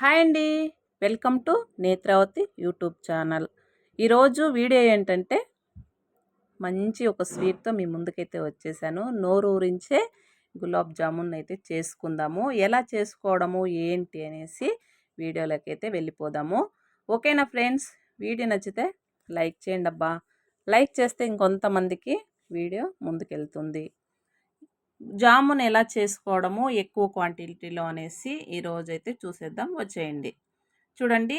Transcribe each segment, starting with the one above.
Hi అండి. Welcome to Netravathi YouTube channel. ఈరోజు video ఏంటంటే మంచి ఒక స్వీట్తో మీ ముందుకైతే వచ్చేసాను. నోరు ఊరించే గులాబ్ జామున్ అయితే చేసుకుందాము. ఎలా చేసుకోవడము ఏంటి అనేసి వీడియోలోకి అయితే వెళ్ళిపోదాము. ఓకేనా ఫ్రెండ్స్? వీడియో నచ్చితే లైక్ చేయండి అబ్బా. లైక్ చేస్తే ఇంకొంతమందికి వీడియో ముందుకెళ్తుంది. జామున్ ఎలా చేసుకోవడము ఎక్కువ క్వాంటిటీలో అనేసి ఈరోజు అయితే చూసేద్దాం వచ్చేయండి. చూడండి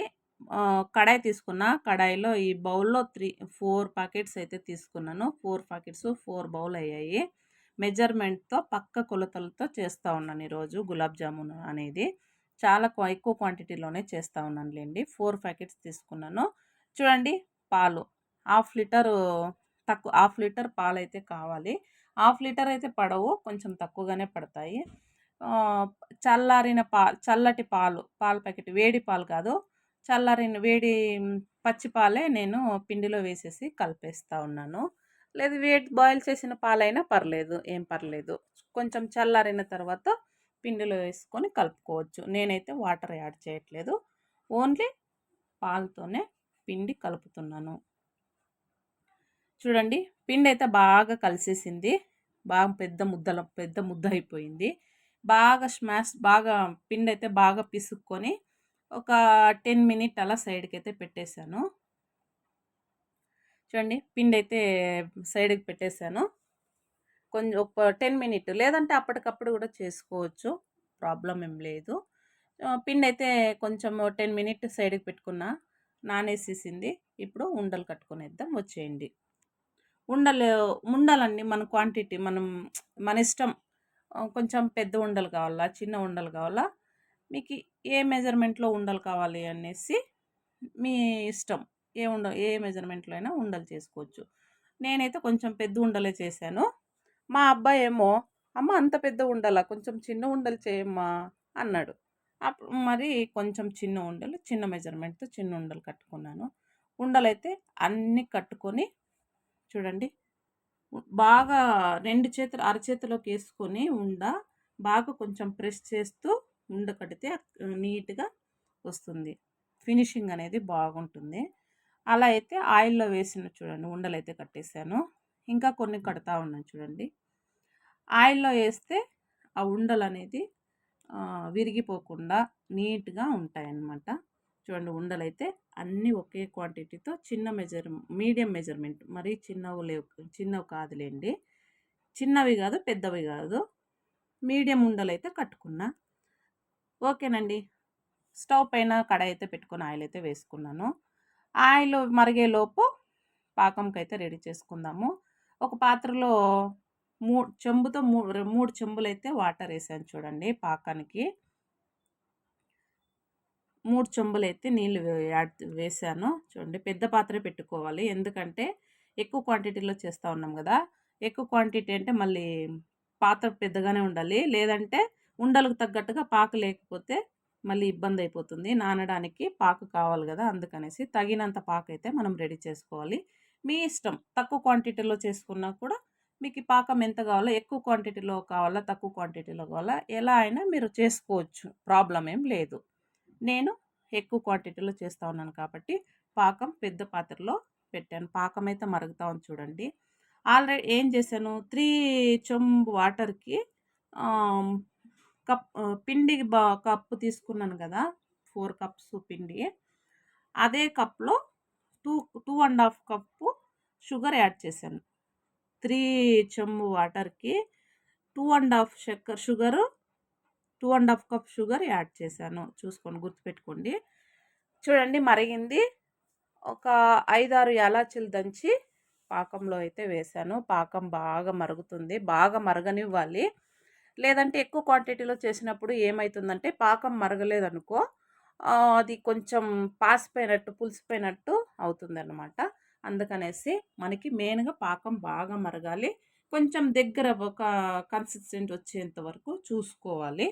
కడాయి తీసుకున్న కడాయిలో ఈ బౌల్లో త్రీ ఫోర్ ప్యాకెట్స్ అయితే తీసుకున్నాను. ఫోర్ ప్యాకెట్స్ ఫోర్ బౌల్ అయ్యాయి. మెజర్మెంట్తో పక్క కొలతలతో చేస్తూ ఉన్నాను ఈరోజు గులాబ్ జామున్ అనేది. చాలా ఎక్కువ క్వాంటిటీలోనే చేస్తూ ఉన్నానులేండి. ఫోర్ ప్యాకెట్స్ తీసుకున్నాను. చూడండి పాలు. హాఫ్ లీటర్ తక్కువ హాఫ్ లీటర్ పాలు అయితే కావాలి. హాఫ్ లీటర్ అయితే పడవు కొంచెం తక్కువగానే పడతాయి. చల్లారిన పా చల్లటి పాలు పాల ప్యాకెట్ వేడి పాలు కాదు. చల్లారిన వేడి పచ్చి పాలే నేను పిండిలో వేసేసి కలిపేస్తూ ఉన్నాను. లేదు వేడి బాయిల్ చేసిన పాలైనా పర్లేదు ఏం పర్లేదు. కొంచెం చల్లారిన తర్వాత పిండిలో వేసుకొని కలుపుకోవచ్చు. నేనైతే వాటర్ యాడ్ చేయట్లేదు. ఓన్లీ పాలతోనే పిండి కలుపుతున్నాను. చూడండి పిండి అయితే బాగా కలిసేసింది. బాగా పెద్ద ముద్దల పెద్ద ముద్ద అయిపోయింది. బాగా స్మాష్ బాగా పిండి అయితే బాగా పిసుక్కొని ఒక టెన్ మినిట్ అలా సైడ్కి అయితే పెట్టేశాను. చూడండి పిండి అయితే సైడ్కి పెట్టేశాను. కొంచెం ఒక టెన్ మినిట్ లేదంటే అప్పటికప్పుడు కూడా చేసుకోవచ్చు ప్రాబ్లం ఏం లేదు. పిండి అయితే కొంచెం టెన్ మినిట్ సైడ్కి పెట్టుకున్నా నానేసేసింది. ఇప్పుడు ఉండలు కట్టుకునేద్దాం వచ్చేయండి. ఉండలు ఉండలన్నీ మన క్వాంటిటీ. మనం మన ఇష్టం. కొంచెం పెద్ద ఉండలు కావాలా చిన్న ఉండలు కావాలా మీకు ఏ మెజర్మెంట్లో ఉండలు కావాలి అనేసి మీ ఇష్టం. ఏ ఉండ ఏ మెజర్మెంట్లో అయినా ఉండలు చేసుకోవచ్చు. నేనైతే కొంచెం పెద్ద ఉండలే చేశాను. మా అబ్బాయి ఏమో అమ్మ అంత పెద్ద ఉండాలా కొంచెం చిన్న ఉండలు చేయమ్మా అన్నాడు. అప్పుడు మరి కొంచెం చిన్న ఉండలు చిన్న మెజర్మెంట్తో చిన్న ఉండలు కట్టుకున్నాను. ఉండలైతే అన్నీ కట్టుకొని చూడండి. బాగా రెండు చేతులు అరచేతిలోకి వేసుకొని ఉండ బాగా కొంచెం ప్రెస్ చేస్తూ ఉండ కడితే నీట్గా వస్తుంది. ఫినిషింగ్ అనేది బాగుంటుంది. అలా అయితే ఆయిల్లో వేసిన చూడండి ఉండలు అయితే కట్టేశాను ఇంకా కొన్ని కడతా ఉన్నాను చూడండి. ఆయిల్లో వేస్తే ఆ ఉండలు అనేది విరిగిపోకుండా నీట్గా ఉంటాయన్నమాట. చూడండి ఉండలు అయితే అన్నీ ఒకే క్వాంటిటీతో చిన్న మెజర్ మీడియం మెజర్మెంట్. మరీ చిన్నవి లేవు చిన్నవి కాదులేండి. చిన్నవి కాదు పెద్దవి కాదు. మీడియం ఉండలు అయితే కట్టుకున్నా. ఓకేనండి. స్టవ్ పైన కడాయి అయితే పెట్టుకొని ఆయిల్ అయితే వేసుకున్నాను. ఆయిల్ మరిగేలోపు పాకంకైతే రెడీ చేసుకుందాము. ఒక పాత్రలో మూడు చెంబుతో మూడు మూడు చెంబులైతే వాటర్ వేసాను చూడండి పాకానికి. మూడు చెంబులు అయితే నీళ్ళు యాడ్ వేసాను. చూడండి పెద్ద పాత్ర పెట్టుకోవాలి. ఎందుకంటే ఎక్కువ క్వాంటిటీలో చేస్తూ ఉన్నాం కదా. ఎక్కువ క్వాంటిటీ అంటే మళ్ళీ పాత్ర పెద్దగానే ఉండాలి. లేదంటే ఉండలకు తగ్గట్టుగా పాకు లేకపోతే మళ్ళీ ఇబ్బంది అయిపోతుంది. నానడానికి పాకు కావాలి కదా అందుకనేసి తగినంత పాకు అయితే మనం రెడీ చేసుకోవాలి. మీ ఇష్టం తక్కువ క్వాంటిటీలో చేసుకున్నా కూడా మీకు పాకం ఎంత కావాలో ఎక్కువ క్వాంటిటీలో కావాలా తక్కువ క్వాంటిటీలో కావాలా ఎలా అయినా మీరు చేసుకోవచ్చు. ప్రాబ్లం ఏం లేదు. నేను ఎక్కువ క్వాంటిటీలో చేస్తూ ఉన్నాను కాబట్టి పాకం పెద్ద పాత్రలో పెట్టాను. పాకం అయితే మరుగుతా ఉంది చూడండి. ఆల్రెడీ ఏం చేశాను? త్రీ చెంబు వాటర్కి కప్ పిండి బా కప్పు తీసుకున్నాను కదా ఫోర్ కప్స్ పిండి. అదే కప్లో two two and half cup sugar add చేశాను. త్రీ చెంబు వాటర్కి టూ అండ్ హాఫ్ చక్కెర sugar two and half cup sugar add చేశాను. చూసుకోండి గుర్తుపెట్టుకోండి. చూడండి మరిగింది. ఒక ఐదారు యాలాచీలు దంచి పాకంలో అయితే వేశాను. పాకం బాగా మరుగుతుంది. బాగా మరగనివ్వాలి. లేదంటే ఎక్కువ క్వాంటిటీలో చేసినప్పుడు ఏమవుతుందంటే పాకం మరగలేదనుకో అది కొంచెం పాసిపోయినట్టు పులిసిపోయినట్టు అవుతుందన్నమాట. అందుకనేసి మనకి మెయిన్గా పాకం బాగా మరగాలి. కొంచెం దగ్గర ఒక కన్సిస్టెంట్ వచ్చేంత వరకు చూసుకోవాలి.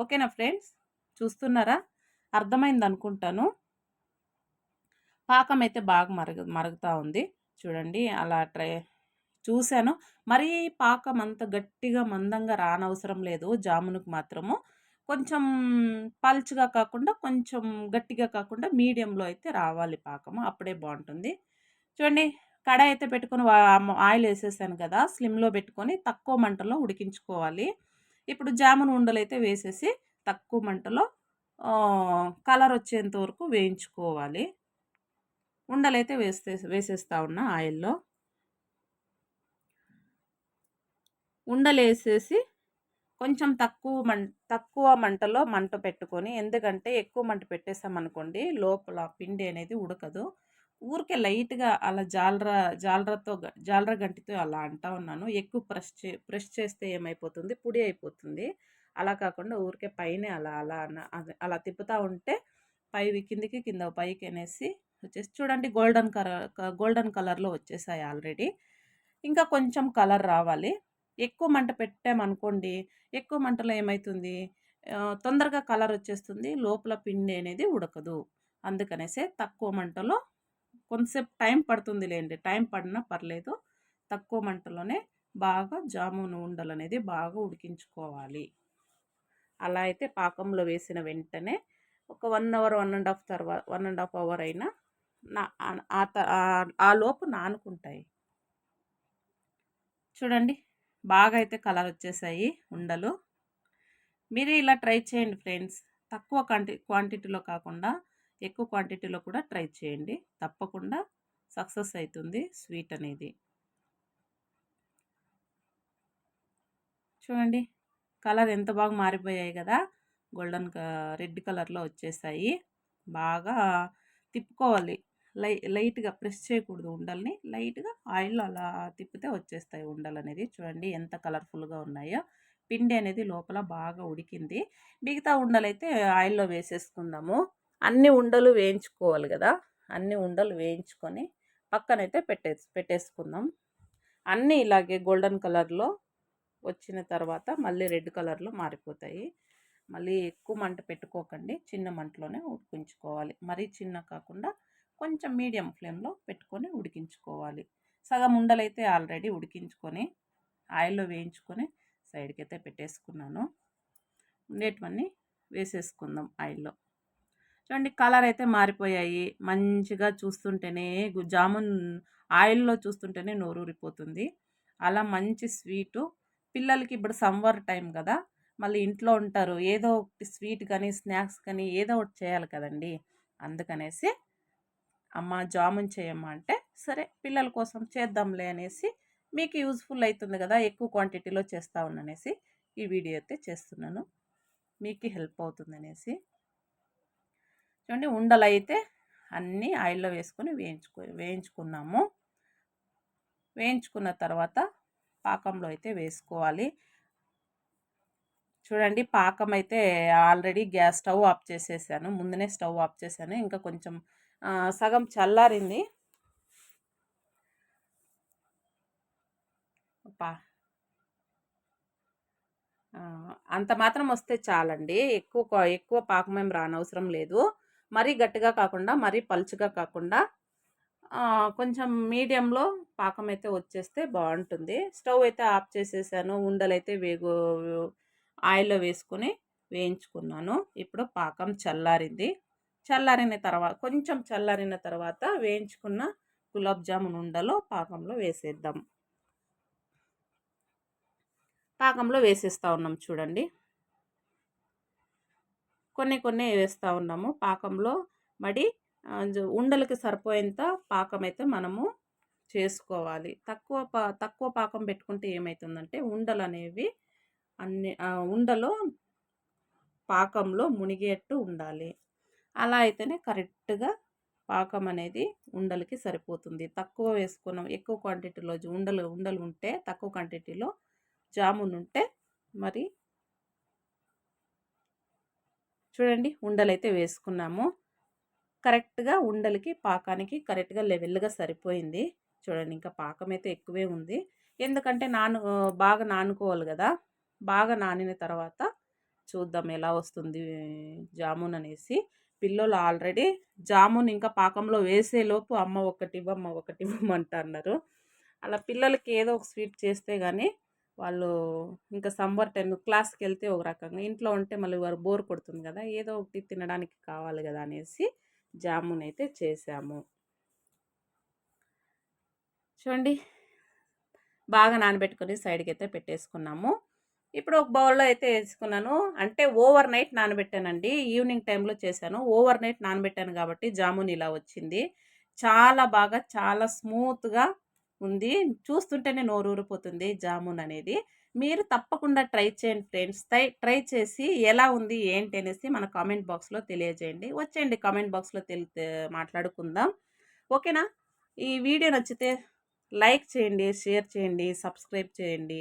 ఓకేనా ఫ్రెండ్స్? చూస్తున్నారా? అర్థమైంది అనుకుంటాను పాకం అయితే బాగా మరగ మరుగుతూ ఉంది. చూడండి అలా ట్రై చూశాను. మరీ పాకం అంత గట్టిగా మందంగా రానవసరం లేదు. జామునుకు మాత్రము. కొంచెం పల్చగా కాకుండా కొంచెం గట్టిగా కాకుండా మీడియంలో అయితే రావాలి పాకము. అప్పుడే బాగుంటుంది. చూడండి కడాయి అయితే పెట్టుకొని ఆయిల్ వేసేసాను కదా స్లిమ్లో పెట్టుకొని తక్కువ మంటలో ఉడికించుకోవాలి. ఇప్పుడు జామున్ ఉండలు అయితే వేసేసి తక్కువ మంటలో కలర్ వచ్చేంత వరకు వేయించుకోవాలి. ఉండలైతే వేస్తే వేసేస్తా ఉన్నా ఆయిల్లో. ఉండలు వేసేసి కొంచెం తక్కువ మం తక్కువ మంటలో మంట పెట్టుకొని ఎందుకంటే ఎక్కువ మంట పెట్టేసామనుకోండి లోపల పిండి అనేది ఉడకదు. ఊరికే లైట్గా అలా జాలర జాలరతో జాలర గంటితో అలా అంటా ఉన్నాను. ఎక్కువ ప్రెస్ చే ప్రెస్ చేస్తే ఏమైపోతుంది? పొడి అయిపోతుంది. అలా కాకుండా ఊరికే పైన అలా అలా అలా తిప్పుతూ ఉంటే పై కిందికి కింద పైకి అనేసి వచ్చేసి చూడండి గోల్డెన్ కలర్ గోల్డెన్ కలర్లో వచ్చేసాయి ఆల్రెడీ. ఇంకా కొంచెం కలర్ రావాలి. ఎక్కువ మంట పెట్టామనుకోండి ఎక్కువ మంటలో ఏమవుతుంది తొందరగా కలర్ వచ్చేస్తుంది. లోపల పిండి అనేది ఉడకదు. అందుకనేసే తక్కువ మంటలో కొంతసేపు టైం పడుతుంది లేండి టైం పడినా పర్లేదు. తక్కువ మంటలోనే బాగా జామున్ ఉండలు అనేది బాగా ఉడికించుకోవాలి. అలా అయితే పాకంలో వేసిన వెంటనే ఒక one hour one and half తర్వాత వన్ అండ్ హాఫ్ అవర్ అయినా నా ఆ లోపు నానుకుంటాయి. చూడండి బాగా అయితే కలర్ వచ్చేసాయి ఉండలు. మీరు ఇలా ట్రై చేయండి ఫ్రెండ్స్. తక్కువ క్వాంటి క్వాంటిటీలో కాకుండా ఎక్కువ క్వాంటిటీలో కూడా ట్రై చేయండి. తప్పకుండా సక్సెస్ అవుతుంది స్వీట్ అనేది. చూడండి కలర్ ఎంత బాగా మారిపోయాయి కదా. గోల్డెన్ రెడ్ కలర్లో వచ్చేసాయి. బాగా తిప్పుకోవాలి. లై లైట్గా ప్రెస్ చేయకూడదు ఉండల్ని. లైట్గా ఆయిల్లో అలా తిప్పితే వచ్చేస్తాయి ఉండలు అనేది. చూడండి ఎంత కలర్ఫుల్గా ఉన్నాయో. పిండి అనేది లోపల బాగా ఉడికింది. మిగతా ఉండలైతే ఆయిల్లో వేసేసుకుందాము. అన్ని ఉండలు వేయించుకోవాలి కదా! అన్ని ఉండలు వేయించుకొని పక్కనైతే పెట్టే పెట్టేసుకుందాం. అన్నీ ఇలాగే గోల్డెన్ కలర్లో వచ్చిన తర్వాత మళ్ళీ రెడ్ కలర్లో మారిపోతాయి. మళ్ళీ ఎక్కువ మంట పెట్టుకోకండి. చిన్న మంటలోనే ఉడికించుకోవాలి. మరీ చిన్న కాకుండా కొంచెం మీడియం ఫ్లేమ్లో పెట్టుకొని ఉడికించుకోవాలి. సగం ఉండలైతే ఆల్రెడీ ఉడికించుకొని ఆయిల్లో వేయించుకొని సైడ్కి అయితే పెట్టేసుకున్నాను. ఉండేటివన్నీ వేసేసుకుందాం ఆయిల్లో. చూడండి కలర్ అయితే మారిపోయాయి. మంచిగా చూస్తుంటేనే జామున్ ఆయిల్లో చూస్తుంటేనే నోరూరిపోతుంది అలా మంచి స్వీటు. పిల్లలకి ఇప్పుడు సమ్మర్ టైం కదా. మళ్ళీ ఇంట్లో ఉంటారు. ఏదో ఒకటి స్వీట్ కానీ స్నాక్స్ కానీ ఏదో ఒకటి చేయాలి కదండి. అందుకనేసి అమ్మ జామున్ చేయమ్మా అంటే సరే పిల్లల కోసం చేద్దాంలే అనేసి మీకు యూజ్ఫుల్ అవుతుంది కదా. ఎక్కువ క్వాంటిటీలో చేస్తా ఉన్ననేసి ఈ వీడియో అయితే చేస్తున్నాను. మీకు హెల్ప్ అవుతుంది అనేసి చూడండి ఉండలు అయితే అన్నీ ఆయిల్లో వేసుకొని వేయించుకో వేయించుకున్నాము. వేయించుకున్న తర్వాత పాకంలో అయితే వేసుకోవాలి. చూడండి పాకం అయితే ఆల్రెడీ గ్యాస్ స్టవ్ ఆఫ్ చేసేసాను. ముందునే స్టవ్ ఆఫ్ చేశాను. ఇంకా కొంచెం సగం చల్లారింది. పా అంత మాత్రం వస్తే చాలండి. ఎక్కువ ఎక్కువ పాకమేం రానవసరం లేదు. మరీ గట్టిగా కాకుండా మరీ పలుచగా కాకుండా కొంచెం మీడియంలో పాకం అయితే వచ్చేస్తే బాగుంటుంది. స్టవ్ అయితే ఆఫ్ చేసేసాను. ఉండలైతే వేగు ఆయిల్లో వేసుకొని వేయించుకున్నాను. ఇప్పుడు పాకం చల్లారింది. చల్లారిన తర్వాత కొంచెం చల్లారిన తర్వాత వేయించుకున్న గులాబ్ జామున్ ఉండలో పాకంలో వేసేద్దాం. పాకంలో వేసేస్తూ ఉన్నాం చూడండి. కొన్ని కొన్ని వేస్తూ ఉన్నాము. పాకంలో మడి ఉండలకి సరిపోయేంత పాకం అయితే మనము చేసుకోవాలి. తక్కువ పా తక్కువ పాకం పెట్టుకుంటే ఏమవుతుందంటే ఉండలు అనేవి అన్ని ఉండలో పాకంలో మునిగేట్టు ఉండాలి. అలా అయితేనే కరెక్ట్గా పాకం అనేది ఉండలకి సరిపోతుంది. తక్కువ వేసుకున్నాం ఎక్కువ క్వాంటిటీలో ఉండలు ఉండలు ఉంటే తక్కువ క్వాంటిటీలో జామున్ ఉంటే మరి చూడండి ఉండలు అయితే వేసుకున్నాము. కరెక్ట్గా ఉండలకి పాకానికి కరెక్ట్గా లెవెల్గా సరిపోయింది. చూడండి ఇంకా పాకం అయితే ఎక్కువే ఉంది. ఎందుకంటే నాను బాగా నానుకోవాలి కదా. బాగా నానిన తర్వాత చూద్దాం ఎలా వస్తుంది జామున్ అనేసి. పిల్లలు ఆల్రెడీ జామున్ ఇంకా పాకంలో వేసేలోపు అమ్మ ఒకటి ఇవ్వమ్మ ఒకటి ఇవ్వమంట అన్నారు. అలా పిల్లలకి ఏదో ఒక స్వీట్ చేస్తే కానీ వాళ్ళు ఇంకా సమ్మర్ టైం క్లాస్కి వెళ్తే ఒక రకంగా ఇంట్లో ఉంటే మళ్ళీ వారు బోర్ కొడుతుంది కదా ఏదో ఒకటి తినడానికి కావాలి కదా అనేసి జామున్ అయితే చేసాము. చూడండి బాగా నానబెట్టుకొని సైడ్కి అయితే పెట్టేసుకున్నాము. ఇప్పుడు ఒక బౌల్లో అయితే వేసుకున్నాను. అంటే ఓవర్ నైట్ నానబెట్టానండి. ఈవినింగ్ టైంలో చేశాను. ఓవర్ నైట్ నానబెట్టాను కాబట్టి జామున్ ఇలా వచ్చింది. చాలా బాగా చాలా స్మూత్గా ఉంది. చూస్తుంటేనే నోరూరిపోతుంది జామున్ అనేది మీరు తప్పకుండా ట్రై చేయండి ఫ్రెండ్స్. ట్రై ట్రై చేసి ఎలా ఉంది ఏంటి అనేసి మన కామెంట్ బాక్స్లో తెలియజేయండి. వచ్చేయండి కామెంట్ బాక్స్లో తెలి మాట్లాడుకుందాం. ఓకేనా? ఈ వీడియో నచ్చితే లైక్ చేయండి షేర్ చేయండి సబ్స్క్రైబ్ చేయండి.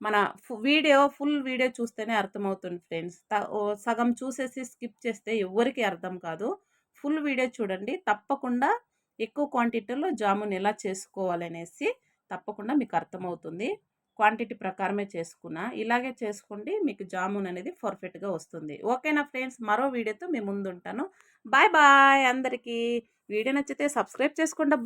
మన వీడియో ఫుల్ వీడియో చూస్తేనే అర్థమవుతుంది ఫ్రెండ్స్. సగం చూసేసి స్కిప్ చేస్తే ఎవరికి అర్థం కాదు. ఫుల్ వీడియో చూడండి. తప్పకుండా ఎక్కువ క్వాంటిటీలో జామున్ ఎలా చేసుకోవాలనేసి తప్పకుండా మీకు అర్థమవుతుంది. క్వాంటిటీ ప్రకారమే చేసుకున్నా ఇలాగే చేసుకోండి మీకు జామున్ అనేది పర్ఫెక్ట్గా వస్తుంది. ఓకేనా ఫ్రెండ్స్? మరో వీడియోతో మీ ముందు ఉంటాను బాయ్ బాయ్ అందరికీ. వీడియో నచ్చితే సబ్స్క్రైబ్ చేసుకోండి